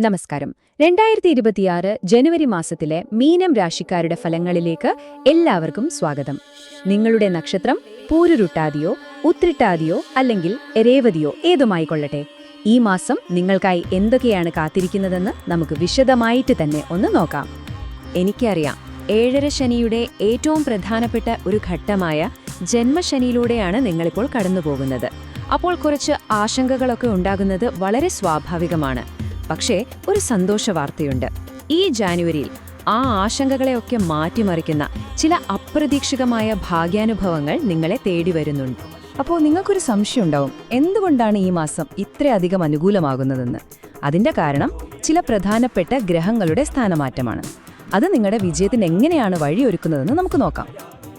നമസ്കാരം. രണ്ടായിരത്തി ഇരുപത്തിയാറ് ജനുവരി മാസത്തിലെ മീനം രാശിക്കാരുടെ ഫലങ്ങളിലേക്ക് എല്ലാവർക്കും സ്വാഗതം. നിങ്ങളുടെ നക്ഷത്രം പൂരുരുട്ടാതിയോ ഉത്രിട്ടാതിയോ അല്ലെങ്കിൽ രേവതിയോ ഏതുമായിക്കൊള്ളട്ടെ ഈ മാസം നിങ്ങൾക്കായി എന്തൊക്കെയാണ് കാത്തിരിക്കുന്നതെന്ന് നമുക്ക് വിശദമായിട്ട് തന്നെ ഒന്ന് നോക്കാം. എനിക്കറിയാം ഏഴര ശനിയുടെ ഏറ്റവും പ്രധാനപ്പെട്ട ഒരു ഘട്ടമായ ജന്മശനിയിലൂടെയാണ് നിങ്ങളിപ്പോൾ കടന്നുപോകുന്നത്. അപ്പോൾ കുറച്ച് ആശങ്കകളൊക്കെ ഉണ്ടാകുന്നത് വളരെ സ്വാഭാവികമാണ്. പക്ഷേ ഒരു സന്തോഷ വാർത്തയുണ്ട് ഈ ജാനുവരിയിൽ ആ ആശങ്കകളെയൊക്കെ മാറ്റിമറിക്കുന്ന ചില അപ്രതീക്ഷിതമായ ഭാഗ്യാനുഭവങ്ങൾ നിങ്ങളെ തേടി വരുന്നുണ്ട്. അപ്പോൾ നിങ്ങൾക്കൊരു സംശയം ഉണ്ടാവും എന്തുകൊണ്ടാണ് ഈ മാസം ഇത്രയധികം അനുകൂലമാകുന്നതെന്ന്? അതിന്റെ കാരണം ചില പ്രധാനപ്പെട്ട ഗ്രഹങ്ങളുടെ സ്ഥാനമാറ്റമാണ്. അത് നിങ്ങളുടെ വിജയത്തിന് എങ്ങനെയാണ് വഴിയൊരുക്കുന്നതെന്ന് നമുക്ക് നോക്കാം.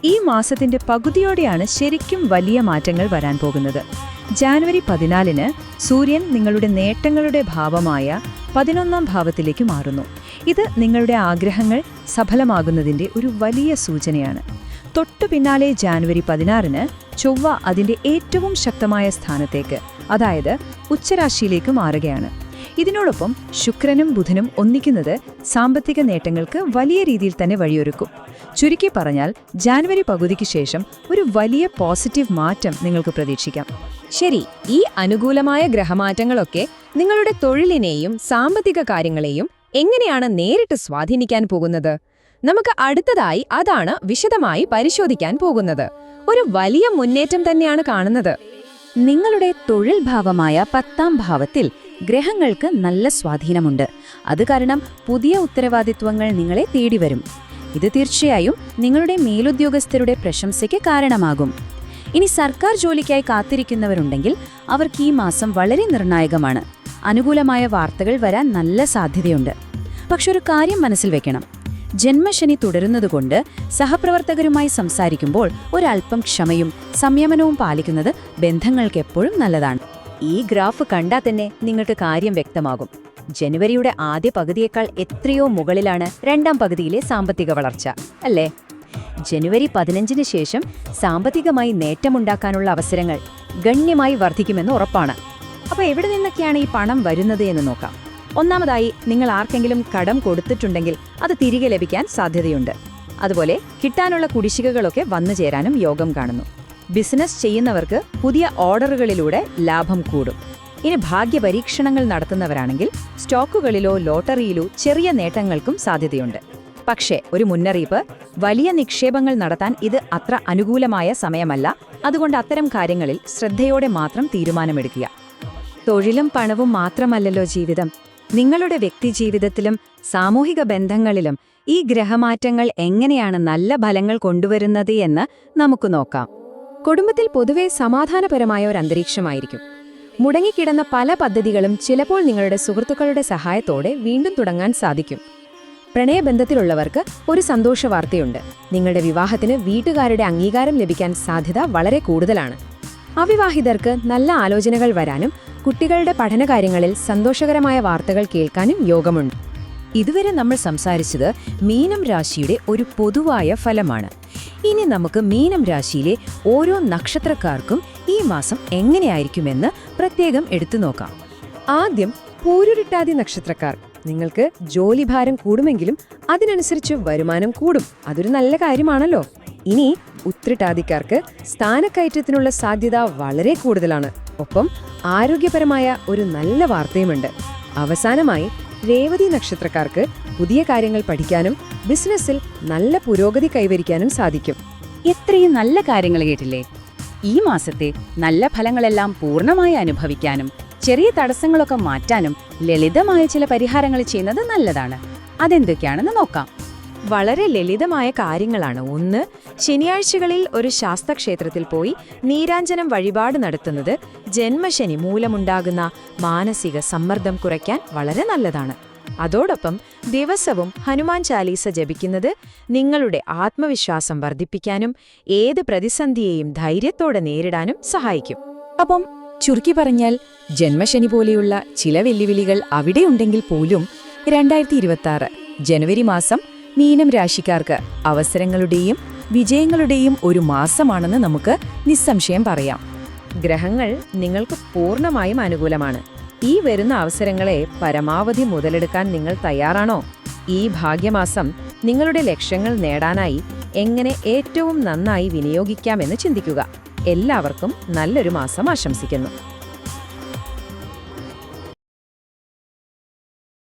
ഈ മാസത്തിന്റെ പകുതിയോടെയാണ് ശരിക്കും വലിയ മാറ്റങ്ങൾ വരാൻ പോകുന്നത്. ജാനുവരി പതിനാലിന് സൂര്യൻ നിങ്ങളുടെ നേട്ടങ്ങളുടെ ഭാവമായ പതിനൊന്നാം ഭാവത്തിലേക്ക് മാറുന്നു. ഇത് നിങ്ങളുടെ ആഗ്രഹങ്ങൾ സഫലമാകുന്നതിന്റെ ഒരു വലിയ സൂചനയാണ്. തൊട്ടു പിന്നാലെ ജാനുവരി പതിനാറിന് ചൊവ്വ അതിന്റെ ഏറ്റവും ശക്തമായ സ്ഥാനത്തേക്ക് അതായത് ഉച്ചരാശിയിലേക്ക് മാറുകയാണ്. ഇതിനോടൊപ്പം ശുക്രനും ബുധനും ഒന്നിക്കുന്നത് സാമ്പത്തിക നേട്ടങ്ങൾക്ക് വലിയ രീതിയിൽ തന്നെ വഴിയൊരുക്കും. ചുരുക്കി പറഞ്ഞാൽ ജാനുവരി പകുതിക്ക് ശേഷം ഒരു വലിയ പോസിറ്റീവ് മാറ്റം നിങ്ങൾക്ക് പ്രതീക്ഷിക്കാം. ശരി ഈ അനുകൂലമായ ഗ്രഹമാറ്റങ്ങളൊക്കെ നിങ്ങളുടെ തൊഴിലിനെയും സാമ്പത്തിക കാര്യങ്ങളെയും എങ്ങനെയാണ് നേരിട്ട് സ്വാധീനിക്കാൻ പോകുന്നത്? നമുക്ക് അടുത്തതായി അതാണ് വിശദമായി പരിശോധിക്കാൻ പോകുന്നത്. ഒരു വലിയ മുന്നേറ്റം തന്നെയാണ് കാണുന്നത്. നിങ്ങളുടെ തൊഴിൽ ഭാവമായ പത്താം ഭാവത്തിൽ ഗ്രഹങ്ങൾക്ക് നല്ല സ്വാധീനമുണ്ട്. അത് കാരണം പുതിയ ഉത്തരവാദിത്വങ്ങൾ നിങ്ങളെ തേടി വരും ഇത് തീർച്ചയായും നിങ്ങളുടെ മേലുദ്യോഗസ്ഥരുടെ പ്രശംസയ്ക്ക് കാരണമാകും. ഇനി സർക്കാർ ജോലിക്കായി കാത്തിരിക്കുന്നവരുണ്ടെങ്കിൽ അവർക്ക് ഈ മാസം വളരെ നിർണായകമാണ്. അനുകൂലമായ വാർത്തകൾ വരാൻ നല്ല സാധ്യതയുണ്ട്. പക്ഷെ ഒരു കാര്യം മനസ്സിൽ വെക്കണം. ജന്മശനി തുടരുന്നതുകൊണ്ട് സഹപ്രവർത്തകരുമായി സംസാരിക്കുമ്പോൾ ഒരൽപ്പം ക്ഷമയും സംയമനവും പാലിക്കുന്നത് ബന്ധങ്ങൾക്ക് എപ്പോഴും നല്ലതാണ്. ഈ ഗ്രാഫ് കണ്ടാൽ തന്നെ നിങ്ങൾക്ക് കാര്യം വ്യക്തമാകും. ജനുവരിയുടെ ആദ്യ പകുതിയേക്കാൾ എത്രയോ മുകളിലാണ് രണ്ടാം പകുതിയിലെ സാമ്പത്തിക വളർച്ച അല്ലേ? ജനുവരി പതിനഞ്ചിന് ശേഷം സാമ്പത്തികമായി നേട്ടമുണ്ടാക്കാനുള്ള അവസരങ്ങൾ ഗണ്യമായി വർദ്ധിക്കുമെന്ന് ഉറപ്പാണ്. അപ്പോൾ എവിടെ നിന്നൊക്കെയാണ് ഈ പണം വരുന്നത് എന്ന് നോക്കാം. ഒന്നാമതായി നിങ്ങൾ ആർക്കെങ്കിലും കടം കൊടുത്തിട്ടുണ്ടെങ്കിൽ അത് തിരികെ ലഭിക്കാൻ സാധ്യതയുണ്ട്. അതുപോലെ കിട്ടാനുള്ള കുടിശ്ശികകളൊക്കെ വന്നു ചേരാനും യോഗം കാണുന്നു. ബിസിനസ് ചെയ്യുന്നവർക്ക് പുതിയ ഓർഡറുകളിലൂടെ ലാഭം കൂടും. ഇനി ഭാഗ്യപരീക്ഷണങ്ങൾ നടത്തുന്നവരാണെങ്കിൽ സ്റ്റോക്കുകളിലോ ലോട്ടറിയിലോ ചെറിയ നേട്ടങ്ങൾക്കും സാധ്യതയുണ്ട്. പക്ഷേ ഒരു മുന്നറിയിപ്പ് വലിയ നിക്ഷേപങ്ങൾ നടത്താൻ ഇത് അത്ര അനുകൂലമായ സമയമല്ല. അതുകൊണ്ട് അത്തരം കാര്യങ്ങളിൽ ശ്രദ്ധയോടെ മാത്രം തീരുമാനമെടുക്കുക. തൊഴിലും പണവും മാത്രമല്ലല്ലോ ജീവിതം. നിങ്ങളുടെ വ്യക്തിജീവിതത്തിലും സാമൂഹിക ബന്ധങ്ങളിലും ഈ ഗ്രഹമാറ്റങ്ങൾ എങ്ങനെയാണ് നല്ല ഫലങ്ങൾ കൊണ്ടുവരുന്നത് എന്ന് നമുക്ക് നോക്കാം. കുടുംബത്തിൽ പൊതുവെ സമാധാനപരമായ ഒരു അന്തരീക്ഷമായിരിക്കും. മുടങ്ങിക്കിടന്ന പല പദ്ധതികളും ചിലപ്പോൾ നിങ്ങളുടെ സുഹൃത്തുക്കളുടെ സഹായത്തോടെ വീണ്ടും തുടങ്ങാൻ സാധിക്കും. പ്രണയബന്ധത്തിലുള്ളവർക്ക് ഒരു സന്തോഷ വാർത്തയുണ്ട് നിങ്ങളുടെ വിവാഹത്തിന് വീട്ടുകാരുടെ അംഗീകാരം ലഭിക്കാൻ സാധ്യത വളരെ കൂടുതലാണ്. അവിവാഹിതർക്ക് നല്ല ആലോചനകൾ വരാനും കുട്ടികളുടെ പഠനകാര്യങ്ങളിൽ സന്തോഷകരമായ വാർത്തകൾ കേൾക്കാനും യോഗമുണ്ട്. ഇതുവരെ നമ്മൾ സംസാരിച്ചത് മീനം രാശിയുടെ ഒരു പൊതുവായ ഫലമാണ്. ഇനി നമുക്ക് മീനം രാശിയിലെ ഓരോ നക്ഷത്രക്കാർക്കും ഈ മാസം എങ്ങനെയായിരിക്കുമെന്ന് പ്രത്യേകം എടുത്തു നോക്കാം. ആദ്യം പൂരുരുട്ടാതി നക്ഷത്രക്കാർ. നിങ്ങൾക്ക് ജോലിഭാരം കൂടുമെങ്കിലും അതിനനുസരിച്ച് വരുമാനം കൂടും. അതൊരു നല്ല കാര്യമാണല്ലോ. ഇനി ഉത്രിട്ടാതിക്കാർക്ക് സ്ഥാനക്കയറ്റത്തിനുള്ള സാധ്യത വളരെ കൂടുതലാണ്. ഒപ്പം ആരോഗ്യപരമായ ഒരു നല്ല വാർത്തയുമുണ്ട്. അവസാനമായി രേവതി നക്ഷത്രക്കാർക്ക് പുതിയ കാര്യങ്ങൾ പഠിക്കാനും ബിസിനസ്സിൽ നല്ല പുരോഗതി കൈവരിക്കാനും സാധിക്കും. എത്രയും നല്ല കാര്യങ്ങൾ കേട്ടില്ലേ? ഈ മാസത്തെ നല്ല ഫലങ്ങളെല്ലാം പൂർണമായി അനുഭവിക്കാനും ചെറിയ തടസ്സങ്ങളൊക്കെ മാറ്റാനും ലളിതമായ ചില പരിഹാരങ്ങൾ ചെയ്യുന്നത് നല്ലതാണ്. അതെന്തൊക്കെയാണെന്ന് നോക്കാം. വളരെ ലളിതമായ കാര്യങ്ങളാണ്. ഒന്ന് ശനിയാഴ്ചകളിൽ ഒരു ശാസ്ത്രക്ഷേത്രത്തിൽ പോയി നീരാഞ്ജനം വഴിപാട് നടത്തുന്നത് ജന്മശനി മൂലമുണ്ടാകുന്ന മാനസിക സമ്മർദ്ദം കുറയ്ക്കാൻ വളരെ നല്ലതാണ്. അതോടൊപ്പം ദിവസവും ഹനുമാൻ ചാലീസ ജപിക്കുന്നത് നിങ്ങളുടെ ആത്മവിശ്വാസം വർദ്ധിപ്പിക്കാനും ഏത് പ്രതിസന്ധിയെയും ധൈര്യത്തോടെ നേരിടാനും സഹായിക്കും. അപ്പം ചുരുക്കി പറഞ്ഞാൽ ജന്മശനി പോലെയുള്ള ചില വെല്ലുവിളികൾ അവിടെയുണ്ടെങ്കിൽ പോലും രണ്ടായിരത്തി ജനുവരി മാസം മീനം രാശിക്കാർക്ക് അവസരങ്ങളുടെയും വിജയങ്ങളുടെയും ഒരു മാസമാണെന്ന് നമുക്ക് നിസ്സംശയം പറയാം. ഗ്രഹങ്ങൾ നിങ്ങൾക്ക് പൂർണമായും അനുകൂലമാണ്. ഈ വരുന്ന അവസരങ്ങളെ പരമാവധി മുതലെടുക്കാൻ നിങ്ങൾ തയ്യാറാണോ? ഈ ഭാഗ്യമാസം നിങ്ങളുടെ ലക്ഷ്യങ്ങൾ നേടാനായി എങ്ങനെ ഏറ്റവും നന്നായി വിനിയോഗിക്കാമെന്ന് ചിന്തിക്കുക. എല്ലാവർക്കും നല്ലൊരു മാസം ആശംസിക്കുന്നു.